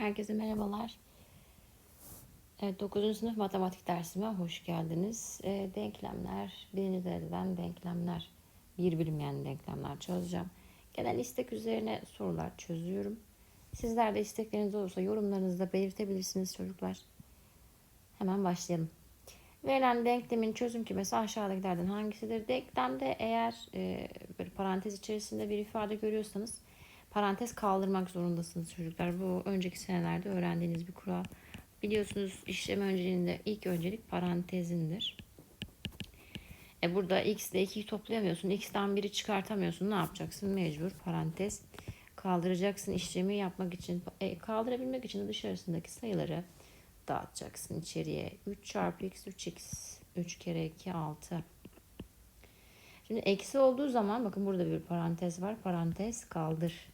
Herkese merhabalar. Evet, 9. sınıf matematik dersime hoş geldiniz. Ee, denklemler, birinci dereceden denklemler, bir bilinmeyen denklemler çözeceğim. Genel istek üzerine sorular çözüyorum. Sizler de istekleriniz olursa yorumlarınızda belirtebilirsiniz çocuklar. Hemen başlayalım. Verilen denklemin çözüm kümesi aşağıdakilerden hangisidir? Denklemde eğer e, bir parantez içerisinde bir ifade görüyorsanız parantez kaldırmak zorundasınız çocuklar. Bu önceki senelerde öğrendiğiniz bir kural. Biliyorsunuz işlem önceliğinde ilk öncelik parantezindir. E burada x ile 2'yi toplayamıyorsun. x'ten biri çıkartamıyorsun. Ne yapacaksın? Mecbur parantez kaldıracaksın işlemi yapmak için. E, kaldırabilmek için de dışarısındaki sayıları dağıtacaksın içeriye. 3 çarpı x 3x 3 kere 2 6. Şimdi eksi olduğu zaman bakın burada bir parantez var. Parantez kaldır.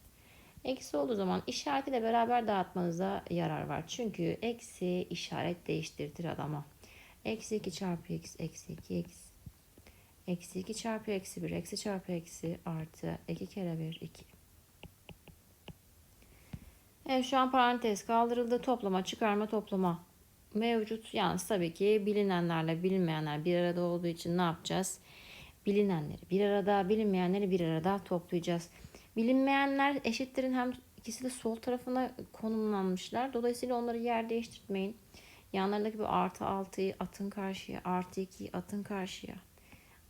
Eksi olduğu zaman işaretiyle beraber dağıtmanıza yarar var. Çünkü eksi işaret değiştirtir adama. Eksi 2 çarpı x eksi 2 x. Eksi 2 çarpı eksi 1 eksi çarpı eksi artı 2 kere 1 2. Evet şu an parantez kaldırıldı. Toplama çıkarma toplama mevcut. Yalnız tabii ki bilinenlerle bilinmeyenler bir arada olduğu için ne yapacağız? Bilinenleri bir arada bilinmeyenleri bir arada toplayacağız. Bilinmeyenler eşitlerin hem ikisi de sol tarafına konumlanmışlar. Dolayısıyla onları yer değiştirmeyin. Yanlarındaki bu artı 6'yı atın karşıya, artı 2'yi atın karşıya.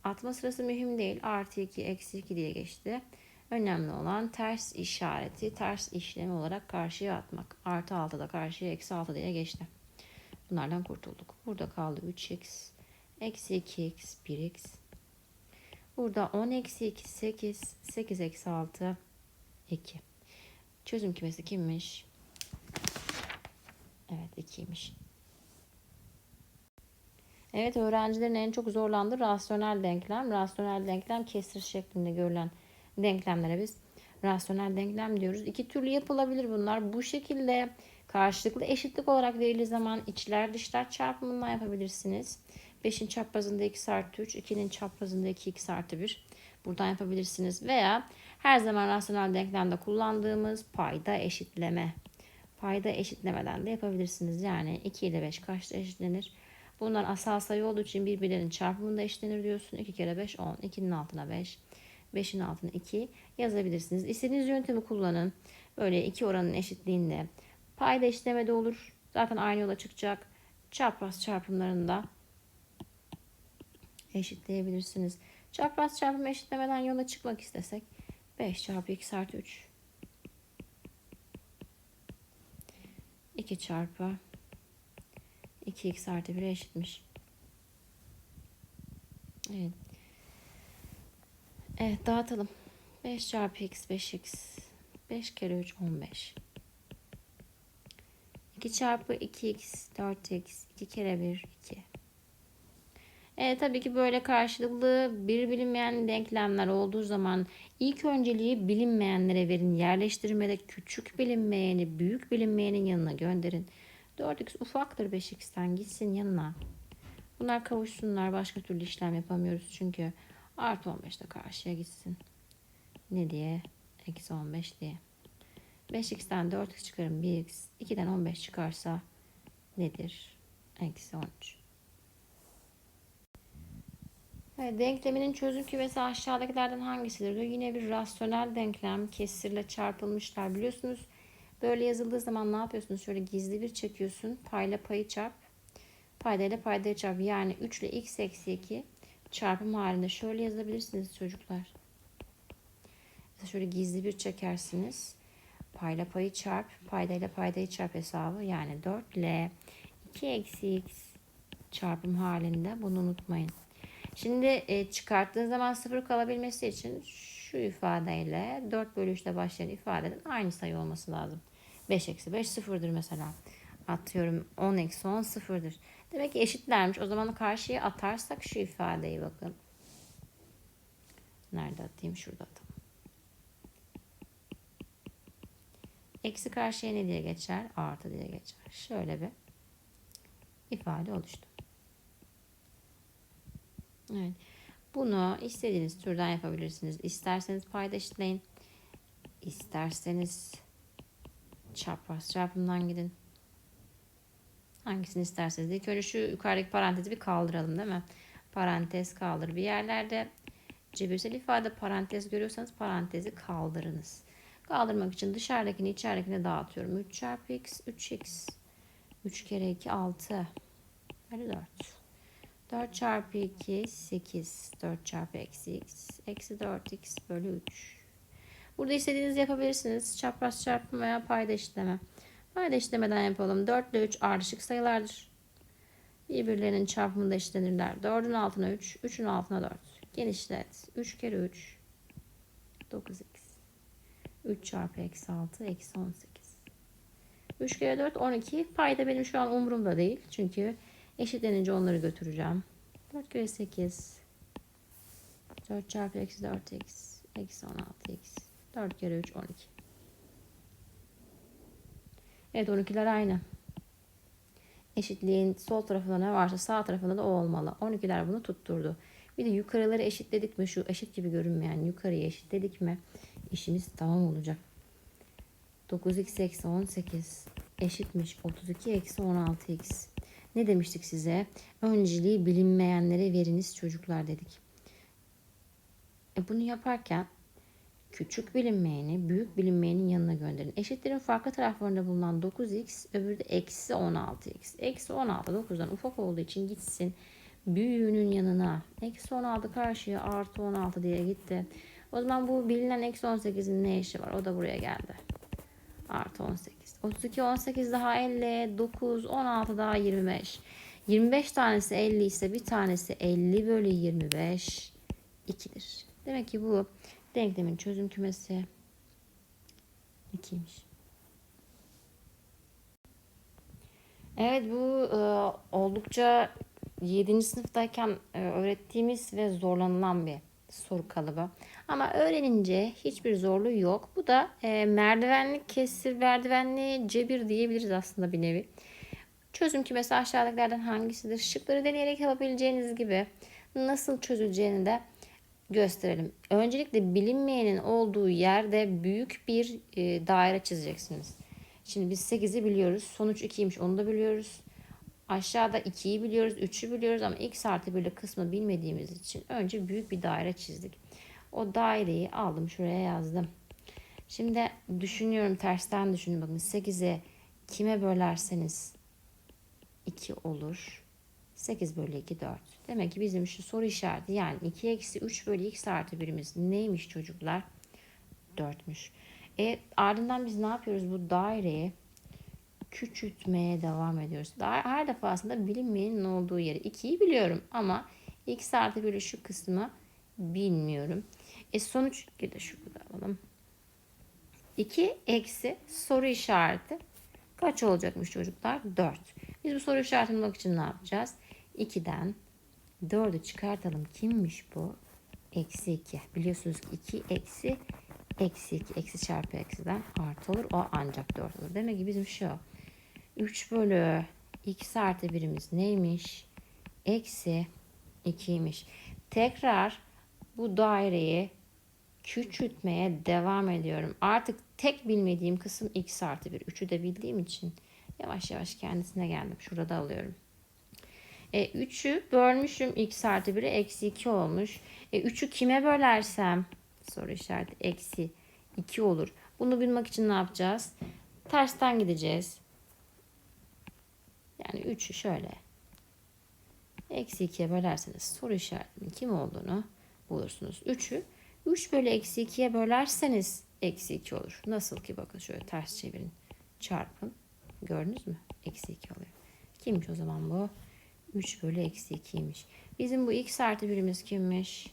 Atma sırası mühim değil. Artı 2, eksi 2 diye geçti. Önemli olan ters işareti, ters işlemi olarak karşıya atmak. Artı 6 da karşıya eksi 6 diye geçti. Bunlardan kurtulduk. Burada kaldı 3x, eksi 2x, 1x. Burada 10 eksi 2, 8, 8 eksi 6, 2. Çözüm kümesi kimmiş? Evet 2'ymiş. Evet öğrencilerin en çok zorlandığı rasyonel denklem. Rasyonel denklem kesir şeklinde görülen denklemlere biz rasyonel denklem diyoruz. İki türlü yapılabilir bunlar. Bu şekilde karşılıklı eşitlik olarak verildiği zaman içler dışlar çarpımından yapabilirsiniz. 5'in çaprazında x artı 3, 2'nin çaprazında 2 x artı 1. Buradan yapabilirsiniz. Veya her zaman rasyonel denklemde kullandığımız payda eşitleme. Payda eşitlemeden de yapabilirsiniz. Yani 2 ile 5 kaçta eşitlenir? Bunlar asal sayı olduğu için birbirlerinin çarpımında eşitlenir diyorsun. 2 kere 5 10. 2'nin altına 5. 5'in altına 2 yazabilirsiniz. İstediğiniz yöntemi kullanın. Böyle iki oranın eşitliğinde payda eşitleme de olur. Zaten aynı yola çıkacak. Çapraz çarpımlarında eşitleyebilirsiniz. Çapraz çarpım eşitlemeden yola çıkmak istesek 5 çarpı x artı 3 2 çarpı 2x artı 1'e eşitmiş. Evet. Evet dağıtalım. 5 çarpı x 5x 5 kere 3 15. 2 çarpı 2x 4x 2 kere 1 2. Evet tabii ki böyle karşılıklı bir bilinmeyen denklemler olduğu zaman ilk önceliği bilinmeyenlere verin. Yerleştirmede küçük bilinmeyeni büyük bilinmeyenin yanına gönderin. 4x ufaktır 5x'ten gitsin yanına. Bunlar kavuşsunlar. Başka türlü işlem yapamıyoruz çünkü artı 15 de karşıya gitsin. Ne diye? Eksi 15 diye. 5x'ten 4x çıkarım 1x. 2'den 15 çıkarsa nedir? Eksi 13. Evet, denkleminin çözüm kümesi aşağıdakilerden hangisidir diyor. Yine bir rasyonel denklem kesirle çarpılmışlar. Biliyorsunuz böyle yazıldığı zaman ne yapıyorsunuz? Şöyle gizli bir çekiyorsun. Payla payı çarp. Payda ile paydayı çarp. Yani 3 ile x eksi 2 çarpım halinde şöyle yazabilirsiniz çocuklar. Şöyle gizli bir çekersiniz. Payla payı çarp. Payda ile paydayı çarp hesabı. Yani 4 ile 2 eksi x çarpım halinde bunu unutmayın. Şimdi e, çıkarttığın zaman sıfır kalabilmesi için şu ifadeyle 4 bölü 3 ile başlayan ifadenin aynı sayı olması lazım. 5 eksi 5 sıfırdır mesela. Atıyorum 10 eksi 10 sıfırdır. Demek ki eşitlermiş. O zaman karşıya atarsak şu ifadeyi bakın. Nerede atayım? Şurada atayım. Eksi karşıya ne diye geçer? Artı diye geçer. Şöyle bir ifade oluştu. Evet. Bunu istediğiniz türden yapabilirsiniz. İsterseniz payda eşitleyin. İsterseniz çapraz çarpımdan gidin. Hangisini isterseniz. İlk önce şu yukarıdaki parantezi bir kaldıralım değil mi? Parantez kaldır. Bir yerlerde cebirsel ifade parantez görüyorsanız parantezi kaldırınız. Kaldırmak için dışarıdakini içeridekine dağıtıyorum. 3 çarpı x 3x. 3 kere 2 6. Bölü 4. 4 çarpı 2 8. 4 çarpı eksi x. Eksi 4x bölü 3. Burada istediğinizi yapabilirsiniz. Çapraz çarpım veya payda işleme. Payda işlemeden yapalım. 4 ile 3 ardışık sayılardır. Birbirlerinin çarpımında işlenirler. 4'ün altına 3, 3'ün altına 4. Genişlet. 3 kere 3. 9x. 3 çarpı eksi 6 eksi 18. 3 kere 4 12. Payda benim şu an umurumda değil. Çünkü eşitlenince onları götüreceğim. 4 kere 8. 4 çarpı eksi 4x. Eksi 16x. 4 kere 3 12. Evet 12'ler aynı. Eşitliğin sol tarafında ne varsa sağ tarafında da o olmalı. 12'ler bunu tutturdu. Bir de yukarıları eşitledik mi? Şu eşit gibi görünmeyen yukarıyı eşitledik mi? İşimiz tamam olacak. 9x eksi 18 eşitmiş 32 eksi 16x. Ne demiştik size? Önceliği bilinmeyenlere veriniz çocuklar dedik. E bunu yaparken küçük bilinmeyeni büyük bilinmeyenin yanına gönderin. Eşitlerin farklı taraflarında bulunan 9x öbürü de eksi 16x. Eksi 16 9'dan ufak olduğu için gitsin büyüğünün yanına. Eksi 16 karşıya artı 16 diye gitti. O zaman bu bilinen eksi 18'in ne işi var? O da buraya geldi. Artı 18. 32, 18 daha 50, 9, 16 daha 25. 25 tanesi 50 ise bir tanesi 50 bölü 25 2'dir. Demek ki bu denklemin çözüm kümesi 2'ymiş. Evet bu e, oldukça 7. sınıftayken e, öğrettiğimiz ve zorlanılan bir soru kalıbı. Ama öğrenince hiçbir zorluğu yok. Bu da e, merdivenli kesir, merdivenli cebir diyebiliriz aslında bir nevi. Çözüm kümesi aşağıdakilerden hangisidir? Şıkları deneyerek yapabileceğiniz gibi nasıl çözüleceğini de gösterelim. Öncelikle bilinmeyenin olduğu yerde büyük bir e, daire çizeceksiniz. Şimdi biz 8'i biliyoruz. Sonuç 2'ymiş onu da biliyoruz. Aşağıda 2'yi biliyoruz, 3'ü biliyoruz ama x artı 1 kısmı bilmediğimiz için önce büyük bir daire çizdik. O daireyi aldım şuraya yazdım. Şimdi düşünüyorum tersten düşünün bakın 8'e kime bölerseniz 2 olur. 8 bölü 2 4. Demek ki bizim şu soru işareti yani 2 eksi 3 bölü x artı 1'imiz neymiş çocuklar? 4'müş. E ardından biz ne yapıyoruz? Bu daireyi küçültmeye devam ediyoruz. Daha her defasında bilinmeyenin olduğu yeri 2'yi biliyorum ama x artı 1'i şu kısmı bilmiyorum. E sonuç bir de şu kadar alalım. 2 eksi soru işareti kaç olacakmış çocuklar? 4. Biz bu soru işaretini bulmak için ne yapacağız? 2'den 4'ü çıkartalım. Kimmiş bu? Eksi 2. Biliyorsunuz ki 2 eksi eksi 2. Eksi çarpı eksiden artı olur. O ancak 4 olur. Demek ki bizim şu 3 bölü x artı birimiz neymiş? Eksi 2'ymiş. Tekrar bu daireyi küçültmeye devam ediyorum. Artık tek bilmediğim kısım x artı 1. 3'ü de bildiğim için yavaş yavaş kendisine geldim. Şurada alıyorum. E, 3'ü bölmüşüm x artı 1'e eksi 2 olmuş. E, 3'ü kime bölersem soru işareti eksi 2 olur. Bunu bilmek için ne yapacağız? Tersten gideceğiz. Yani 3'ü şöyle. Eksi 2'ye bölerseniz soru işaretinin kim olduğunu bulursunuz. 3'ü 3 bölü eksi 2'ye bölerseniz eksi 2 olur. Nasıl ki bakın şöyle ters çevirin. Çarpın. Gördünüz mü? Eksi 2 oluyor. Kimmiş o zaman bu? 3 bölü eksi 2'ymiş. Bizim bu x artı birimiz kimmiş?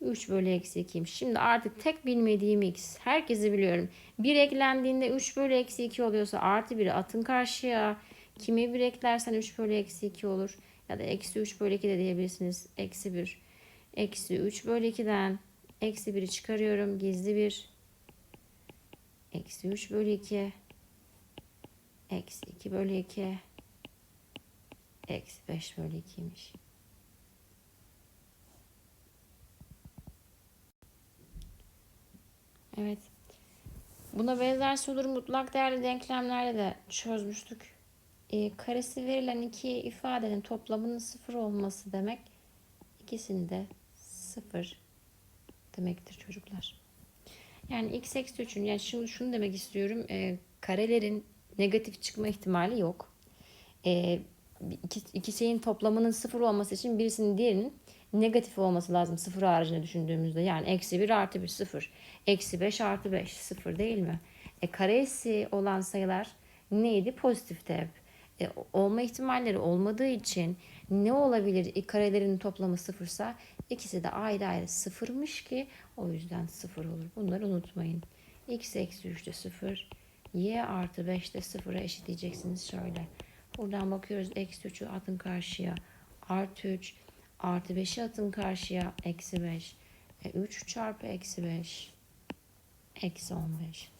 3 bölü eksi 2'ymiş. Şimdi artık tek bilmediğim x. Herkesi biliyorum. 1 eklendiğinde 3 bölü eksi 2 oluyorsa artı 1'i atın karşıya. Kimi 1 eklersen 3 bölü eksi 2 olur. Ya da eksi 3 bölü 2 de diyebilirsiniz. Eksi 1. Eksi 3 bölü 2'den eksi 1'i çıkarıyorum. Gizli 1. Eksi 3 bölü 2. Eksi 2 bölü 2. Eksi 5 bölü 2'ymiş. Evet. Buna benzer soruları mutlak değerli denklemlerle de çözmüştük. E, karesi verilen iki ifadenin toplamının sıfır olması demek ikisini de sıfır demektir çocuklar. Yani x eksi 3'ün yani şimdi şunu demek istiyorum. E, karelerin negatif çıkma ihtimali yok. E, iki, iki şeyin toplamının sıfır olması için birisinin diğerinin negatif olması lazım sıfır haricinde düşündüğümüzde. Yani eksi 1 artı 1 sıfır. Eksi 5 artı 5 sıfır değil mi? E, karesi olan sayılar neydi? Pozitifti hep. E, olma ihtimalleri olmadığı için ne olabilir? E, karelerin toplamı sıfırsa ikisi de ayrı ayrı sıfırmış ki o yüzden sıfır olur. Bunları unutmayın. x eksi 3 de sıfır. y artı 5 de sıfıra eşitleyeceksiniz şöyle. Buradan bakıyoruz eksi 3'ü atın karşıya. Artı 3 artı 5'i atın karşıya. Eksi 5. E, 3 çarpı eksi 5. Eksi 15.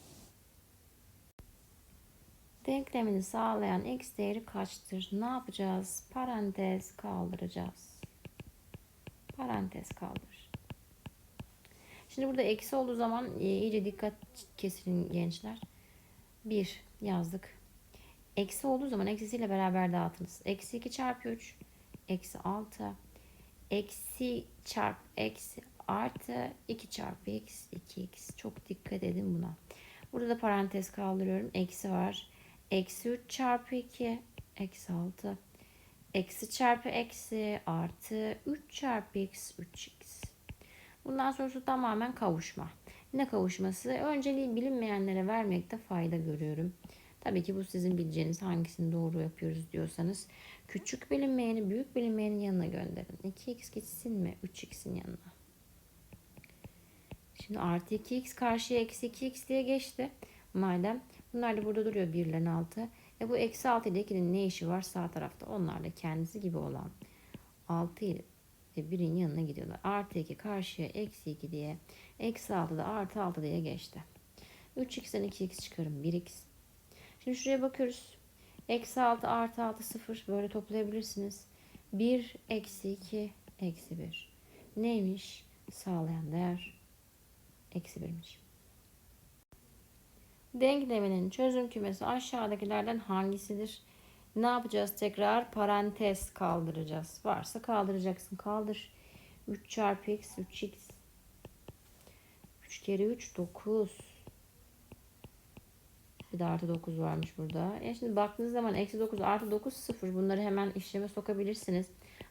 Denklemini sağlayan x değeri kaçtır? Ne yapacağız? Parantez kaldıracağız. Parantez kaldır. Şimdi burada eksi olduğu zaman e, iyice dikkat kesin gençler. 1 yazdık. Eksi olduğu zaman eksisiyle beraber dağıtınız. Eksi 2 çarpı 3. Eksi 6. Eksi çarp eksi artı 2 çarpı x 2x. Çok dikkat edin buna. Burada da parantez kaldırıyorum. Eksi var. Eksi 3 çarpı 2 eksi 6. Eksi çarpı eksi artı 3 çarpı x 3x. Bundan sonrası tamamen kavuşma. Ne kavuşması? Önceliği bilinmeyenlere vermekte fayda görüyorum. Tabii ki bu sizin bileceğiniz hangisini doğru yapıyoruz diyorsanız küçük bilinmeyeni büyük bilinmeyenin yanına gönderin. 2x gitsin mi 3x'in yanına? Şimdi artı 2x karşıya eksi 2x diye geçti. Madem bunlar da burada duruyor 1 ile 6. E bu eksi 6 ile 2'nin ne işi var sağ tarafta? Onlar da kendisi gibi olan 6 ile 1'in yanına gidiyorlar. Artı 2 karşıya eksi 2 diye. Eksi 6 da artı 6 diye geçti. 3x'ten 2x çıkarım 1x. Şimdi şuraya bakıyoruz. Eksi 6 artı 6 0 böyle toplayabilirsiniz. 1 eksi 2 eksi 1. Neymiş? Sağlayan değer eksi 1'miş. Denkleminin çözüm kümesi aşağıdakilerden hangisidir? Ne yapacağız tekrar? Parantez kaldıracağız. Varsa kaldıracaksın. Kaldır. 3 çarpı x 3x. 3 kere 3 9. Bir de artı 9 varmış burada. E şimdi baktığınız zaman eksi 9 artı 9 0. Bunları hemen işleme sokabilirsiniz.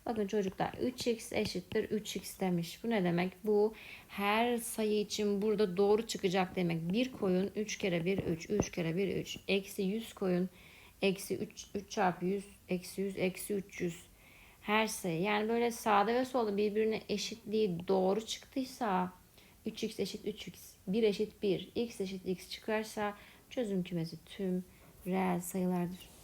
Bakın çocuklar 3x eşittir 3x demiş. Bu ne demek? Bu her sayı için burada doğru çıkacak demek. 1 koyun 3 kere 1 3. 3 kere 1 3. Eksi 100 koyun. Eksi 3, 3 çarpı 100. Eksi 100 eksi 300. Her sayı. Yani böyle sağda ve solda birbirine eşitliği doğru çıktıysa 3x eşit 3x. 1 eşit 1. x eşit x çıkarsa çözüm kümesi tüm reel sayılardır.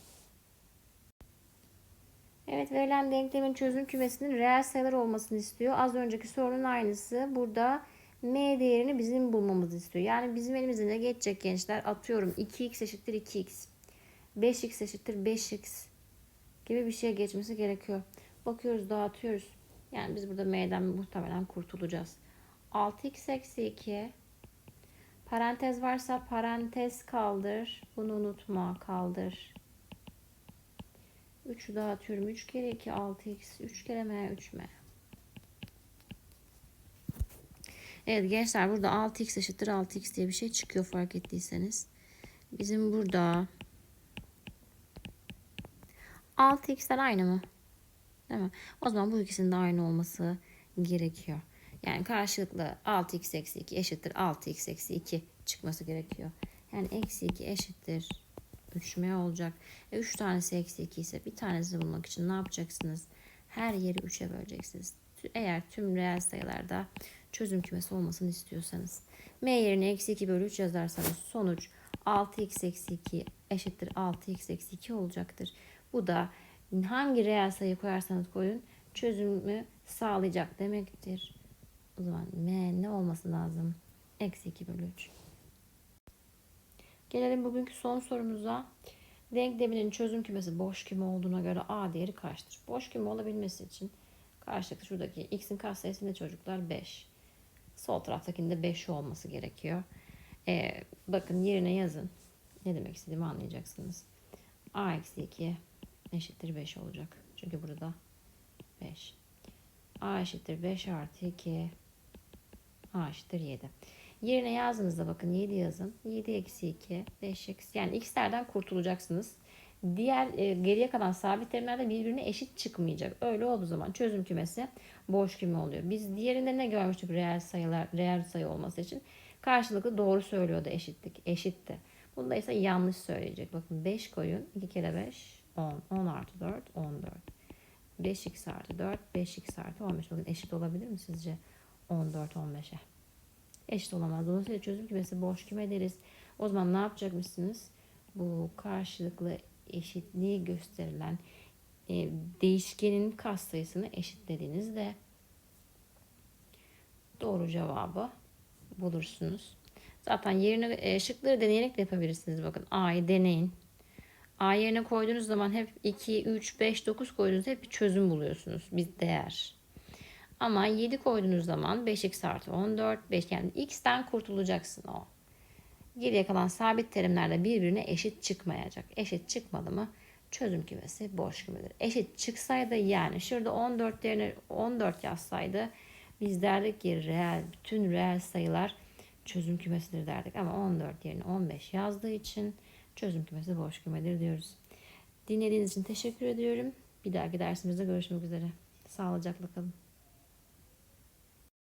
Evet verilen denklemin çözüm kümesinin reel sayılar olmasını istiyor. Az önceki sorunun aynısı. Burada m değerini bizim bulmamızı istiyor. Yani bizim elimizde ne geçecek gençler? Atıyorum 2x eşittir 2x. 5x eşittir 5x gibi bir şey geçmesi gerekiyor. Bakıyoruz dağıtıyoruz. Yani biz burada m'den muhtemelen kurtulacağız. 6x eksi 2 Parantez varsa parantez kaldır. Bunu unutma kaldır. 3'ü dağıtıyorum. 3 kere 2 6x. 3 kere m 3m. Evet gençler burada 6x eşittir 6x diye bir şey çıkıyor fark ettiyseniz. Bizim burada 6x'ler aynı mı? Değil mi? O zaman bu ikisinin de aynı olması gerekiyor. Yani karşılıklı 6x eksi 2 eşittir 6x eksi 2 çıkması gerekiyor. Yani eksi 2 eşittir 3m olacak. E 3 tanesi eksi 2 ise bir tanesini bulmak için ne yapacaksınız? Her yeri 3'e böleceksiniz. Eğer tüm reel sayılarda çözüm kümesi olmasını istiyorsanız. m yerine eksi 2 bölü 3 yazarsanız sonuç 6x eksi 2 eşittir 6x eksi 2 olacaktır. Bu da hangi reel sayı koyarsanız koyun çözümü sağlayacak demektir. O zaman m ne olması lazım? Eksi 2 bölü 3. Gelelim bugünkü son sorumuza. Denkleminin çözüm kümesi boş küme olduğuna göre a değeri kaçtır? Boş küme olabilmesi için karşılıklı şuradaki x'in katsayısı ne çocuklar? 5. Sol taraftakinde 5 olması gerekiyor. Ee, bakın yerine yazın. Ne demek istediğimi anlayacaksınız. A eksi 2 eşittir 5 olacak. Çünkü burada 5. A eşittir 5 artı 2. A eşittir 7. Yerine yazdığınızda bakın 7 yazın. 7 eksi 2, 5 eksi. Yani x'lerden kurtulacaksınız. Diğer e, geriye kalan sabit terimler de birbirine eşit çıkmayacak. Öyle olduğu zaman çözüm kümesi boş küme oluyor. Biz diğerinde ne görmüştük reel sayılar, reel sayı olması için? Karşılıklı doğru söylüyordu eşitlik. Eşitti. Bunda ise yanlış söyleyecek. Bakın 5 koyun. 2 kere 5 10. 10 artı 4 14. 5x artı 4 5x artı 15. Bakın eşit olabilir mi sizce? 14 15'e. Eşit olamaz. Dolayısıyla çözüm kümesi boş küme deriz. O zaman ne yapacakmışsınız? Bu karşılıklı eşitliği gösterilen e, değişkenin katsayısını eşitlediğinizde doğru cevabı bulursunuz. Zaten yerine e, şıkları deneyerek de yapabilirsiniz. Bakın A'yı deneyin. A yerine koyduğunuz zaman hep 2, 3, 5, 9 koyduğunuzda hep bir çözüm buluyorsunuz. Bir değer. Ama 7 koyduğunuz zaman 5x artı 14, 5 yani x'ten kurtulacaksın o. Geriye kalan sabit terimler de birbirine eşit çıkmayacak. Eşit çıkmadı mı çözüm kümesi boş kümedir. Eşit çıksaydı yani şurada 14 yerine 14 yazsaydı biz derdik ki reel, bütün reel sayılar çözüm kümesidir derdik. Ama 14 yerine 15 yazdığı için çözüm kümesi boş kümedir diyoruz. Dinlediğiniz için teşekkür ediyorum. Bir dahaki dersimizde görüşmek üzere. Sağlıcakla kalın.